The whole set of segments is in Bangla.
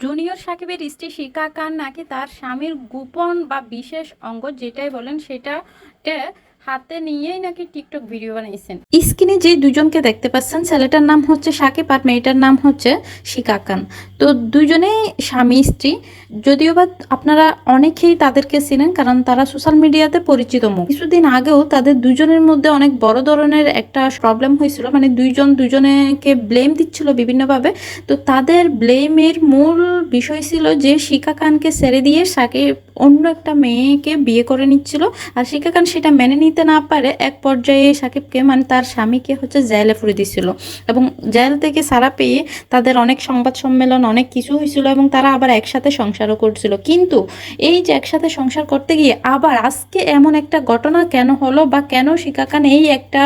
জুনিয়র সাকিবের স্ত্রী শিকা খান নাকি তার স্বামীর গোপন বা বিশেষ অঙ্গ যেটাই বলেন সেটা হাতে নিয়েই নাকি টিকটক ভিডিও বানাইছেন? স্ক্রিনে যে দুজনকে দেখতে পাচ্ছেন, ছেলেটার নাম হচ্ছে সাকিব আর মেয়েটার নাম হচ্ছে শিকা খান। তো দুজনেই স্বামী, স্ত্রী। যদিও বা আপনারা অনেকেই তাদেরকে চিনেন, কারণ তারা সোশ্যাল মিডিয়াতে পরিচিত মুখ। কিছুদিন আগেও তাদের দুজনের মধ্যে অনেক বড় ধরনের একটা প্রবলেম হয়েছিল। মানে দুইজন দুজনেকে ব্লেম দিচ্ছিল বিভিন্নভাবে। তো তাদের ব্লেমের মূল বিষয় ছিল যে শিকা খানকে ছেড়ে দিয়ে সাকিব অন্য একটা মেয়েকে বিয়ে করে নিচ্ছিল। আর শিকা খান সেটা মেনে নিতে না পারে এক পর্যায়ে সাকিবকে মানে তার স্বামীকে হচ্ছে জেলে ফুরে দিছিল। এবং জেল থেকে সারা পেয়ে তাদের অনেক সংবাদ সম্মেলন, অনেক কিছু হয়েছিল এবং তারা আবার একসাথে সংসারও করছিল। কিন্তু এই যে একসাথে সংসার করতে গিয়ে আবার আজকে এমন একটা ঘটনা কেন হলো বা কেন শিকা খান এই একটা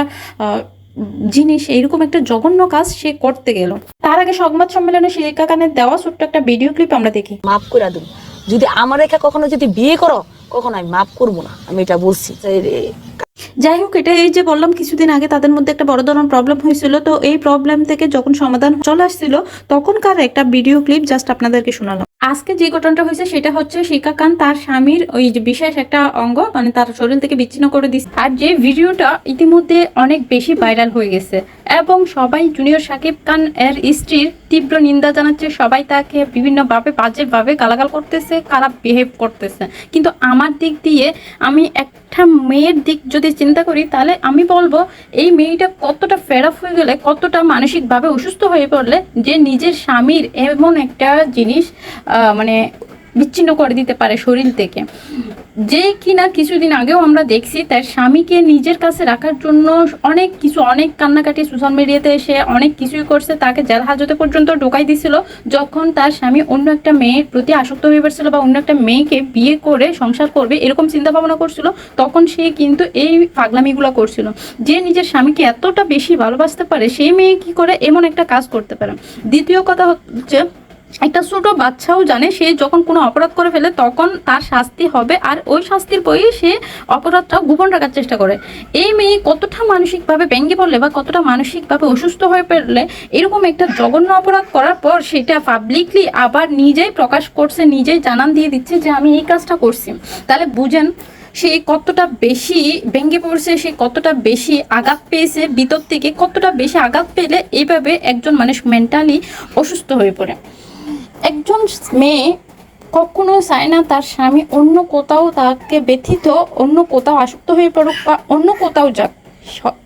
জিনিস, এইরকম একটা জঘন্য কাজ সে করতে গেল। তার আগে সংবাদ সম্মেলনে শিকা খানের দেওয়া ছোট্ট একটা ভিডিও ক্লিপ আমরা দেখি। মাফ করে দেবো যদি আমার রেখা কখনো যদি বিয়ে করো কখনো আমি মাফ করব না? আমি এটা বলছি। যাই হোক, এটা এই যে বললাম, কিছুদিন আগে তাদের মধ্যে একটা বড় ধরনের প্রবলেম হয়েছিল। তো এই প্রবলেম থেকে যখন সমাধান চলে আসছিল, তখনকার একটা ভিডিও ক্লিপ জাস্ট আপনাদেরকে শোনালাম। আজকে যে ঘটনাটা হয়েছে, সেটা হচ্ছে শিকা খান তার স্বামীর ওই যে বিশেষ একটা অঙ্গ মানে তার শরীর থেকে বিচ্ছিন্ন করে দিচ্ছে আর যে ভিডিওটা ইতিমধ্যে অনেক বেশি ভাইরাল হয়ে গেছে। এবং সবাই জুনিয়র সাকিব খান এর স্ত্রীর তীব্র নিন্দা জানাচ্ছে। সবাই তাকে বিভিন্নভাবে বাজেভাবে গালাগাল করতেছে, খারাপ বিহেভ করতেছে। কিন্তু আমার দিক দিয়ে আমি একটা মেয়ের দিক যদি চিন্তা করি, তাহলে আমি বলব, এই মেয়েটা কতটা ফেড আপ হয়ে গেলে, কতটা মানসিকভাবে অসুস্থ হয়ে পড়লে যে নিজের স্বামীর এমন একটা জিনিস মানে বিচ্ছিন্ন করে দিতে পারে শরীর থেকে। যে কিনা কিছুদিন আগেও আমরা দেখছি তার স্বামীকে নিজের কাছে রাখার জন্য অনেক কিছু, অনেক কান্নাকাটি সোশ্যাল মিডিয়াতে এসে অনেক কিছুই করছে। তাকে জেল হাজতে পর্যন্ত ঢোকাই দিছিল। যখন তার স্বামী অন্য একটা মেয়ের প্রতি আসক্ত হয়ে পড়ছিল বা অন্য একটা মেয়েকে বিয়ে করে সংসার করবে এরকম চিন্তা ভাবনা করছিল, তখন সে কিন্তু এই পাগলামিগুলো করছিল। যে নিজের স্বামীকে এতটা বেশি ভালোবাসতে পারে, সেই মেয়ে কি করে এমন একটা কাজ করতে পারে? দ্বিতীয় কথা হচ্ছে একটা ছোট বাচ্চাও জানে, সে যখন কোনো অপরাধ করে ফেলে তখন তার শাস্তি হবে আর ওই শাস্তির বইয়ে সে অপরাধটা গোপন রাখার চেষ্টা করে। এই মেয়ে কতটা মানসিকভাবে ভেঙে পড়লে বা কতটা মানসিকভাবে অসুস্থ হয়ে পড়লে এরকম একটা জঘন্য অপরাধ করার পর সেটা পাবলিকলি আবার নিজেই প্রকাশ করছে, নিজেই জানান দিয়ে দিচ্ছে যে আমি এই কাজটা করছি। তাহলে বুঝেন, সে কতটা বেশি ভেঙে পড়ছে, সে কতটা বেশি আঘাত পেয়েছে, ভিতর থেকে কতটা বেশি আঘাত পেলে এইভাবে একজন মানুষ মেন্টালি অসুস্থ হয়ে পড়ে। একজন মেয়ে কখনো চায় না তার স্বামী অন্য কোথাও তাকে ব্যথিত, অন্য কোথাও আসক্ত হয়ে পড়ুক বা অন্য কোথাও যাক।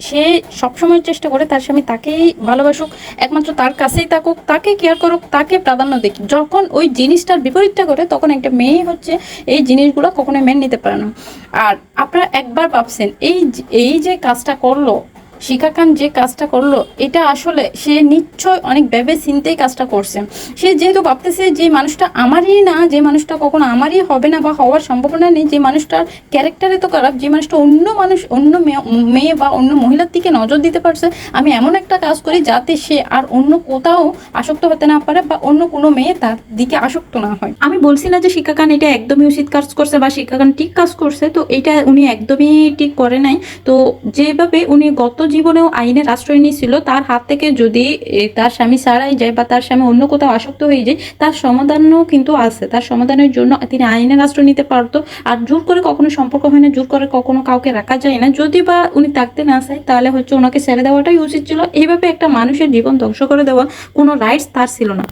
স- সবসময় চেষ্টা করে তার স্বামী তাকেই ভালোবাসুক, একমাত্র তার কাছেই থাকুক, তাকে কেয়ার করুক, তাকে প্রাধান্য দেখি যখন ওই জিনিসটার বিপরীতটা করে তখন একটা মেয়ে হচ্ছে এই জিনিসগুলো কখনোই মেনে নিতে পারে না। আর আপনারা একবার ভাবছেন, এই এই যে কাজটা করল শিখা খান যে কাজটা করল, এটা আসলে সে নিশ্চয় অনেক ভেবে চিন্তেই কাজটা করছে। সে যেহেতু ভাবতেছে যে মানুষটা আমারই না, যে মানুষটা কখনো আমারই হবে না বা হওয়ার সম্ভাবনা নেই, যে মানুষটার ক্যারেক্টারে তো খারাপ, যে মানুষটা অন্য মানুষ, অন্য মেয়ে- বা অন্য মহিলার দিকে নজর দিতে পারছে, আমি এমন একটা কাজ করি যাতে সে আর অন্য কোথাও আসক্ত হতে না পারে বা অন্য কোনো মেয়ে তার দিকে আসক্ত না হয়। আমি বলছি না যে শিক্ষা খান এটা একদমই উচিত কাজ করছে বা শিক্ষা খান ঠিক কাজ করছে, তো এটা উনি একদমই ঠিক করে নাই। তো যেভাবে উনি গত জীবনেও আইনের আশ্রয় নিয়েছিল, তার হাত থেকে যদি তার স্বামী ছাড়াই যায় বা তার স্বামী অন্য কোথাও আসক্ত হয়ে যায়, তার সমাধানও কিন্তু আছে। তার সমাধানের জন্য তিনি আইনের আশ্রয় নিতে পারতো। আর জোর করে কখনো সম্পর্ক হয় না, জোর করে কখনো কাউকে রাখা যায় না। যদি বা উনি থাকতে না চায়, তাহলে হচ্ছে ওনাকে ছেড়ে দেওয়াটাই উচিত ছিল। এইভাবে একটা মানুষের জীবন ধ্বংস করে দেওয়া কোনো রাইটস তার ছিল না।